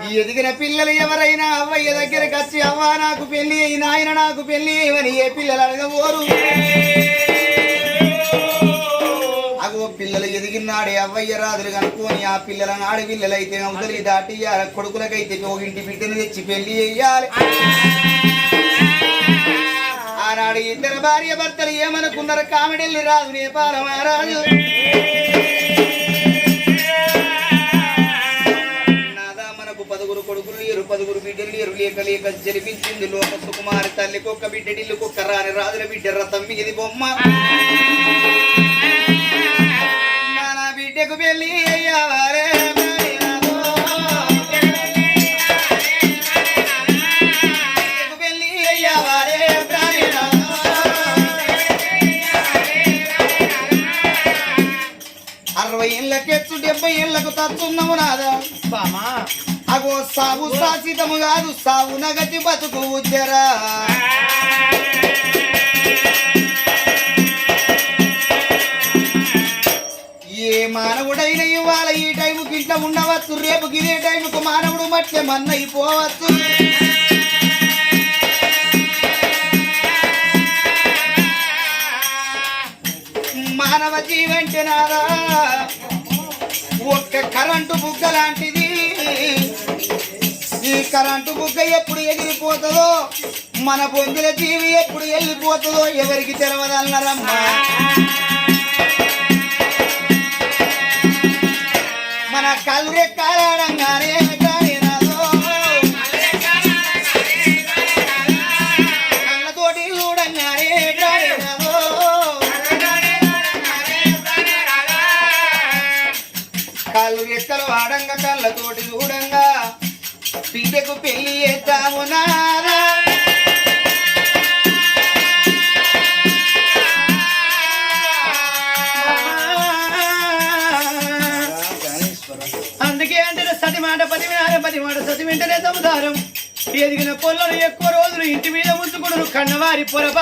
ఈ ఎదిగిన పిల్లలు ఎవరైనా అవ్వయ్య దగ్గరికి వచ్చి అవ్వ నాకు పెళ్ళి అయి నాయన నాకు పెళ్ళి అని ఏ పిల్లలు అడగబోరు? అగో పిల్లలు ఎదిగినాడే అవ్వయ్య రాదులు కనుక్కొని ఆ పిల్లల ఆడపిల్లలైతే అవతలి దాటి కొడుకులకైతే ఒక ఇంటి బిడ్డను తెచ్చి పెళ్ళి చెయ్యాలి. ఆనాడు ఇద్దరు భార్య భర్తలు ఏమనుకున్నారు? కామెడీల్ని రాదు నేపాల రాదు కొడుకులు లేరు పదుగురు బిడ్డలు లేరు లేక లేక జరిపించింది లోక సుకుమారి తల్లికి ఒక్క బిడ్డ ఒక్క రాని రాజుల బిడ్డ రథం మీది బొమ్మ. నా బిడ్డకు పెళ్ళి అయ్యావారే అరవై ఏళ్ళకెచ్చు డెబ్బై ఏళ్ళకు తచ్చున్నావు రాదా బామా. అగో సాగు శాశ్వతము కాదు సాగు నగతి బతుకు ఉద్దరా. ఏ మానవుడైన ఇవాళ ఈ టైంకి ఇంట్లో ఉండవచ్చు రేపు ఇదే టైంకు మానవుడు మట్టే మన్నైపోవచ్చు. మానవ జీవంటే నారా ఒక్క కరెంటు కరెంటు బుగ్గ ఎప్పుడు ఎగిరిపోతుందో? మన బొందుల జీవి ఎప్పుడు వెళ్ళిపోతుందో ఎవరికి తెలవదన్నారమ్మా. మన కళ్ళు కారణంగానే కళ్ళు చూడంగానే రాలేనాదో. ఆడంగా కళ్ళతోటి చూడంగా బిడ్డకు పెళ్ళి చేద్దాము నారా అందుకే అంటే సతి మాట పది వినాలి పది మాట సతి వెంటనే సముదారం. ఎదిగిన పొలను ఎక్కువ రోజులు ఇంటి మీద ఉంచుకుడు కన్నవారి పొరపా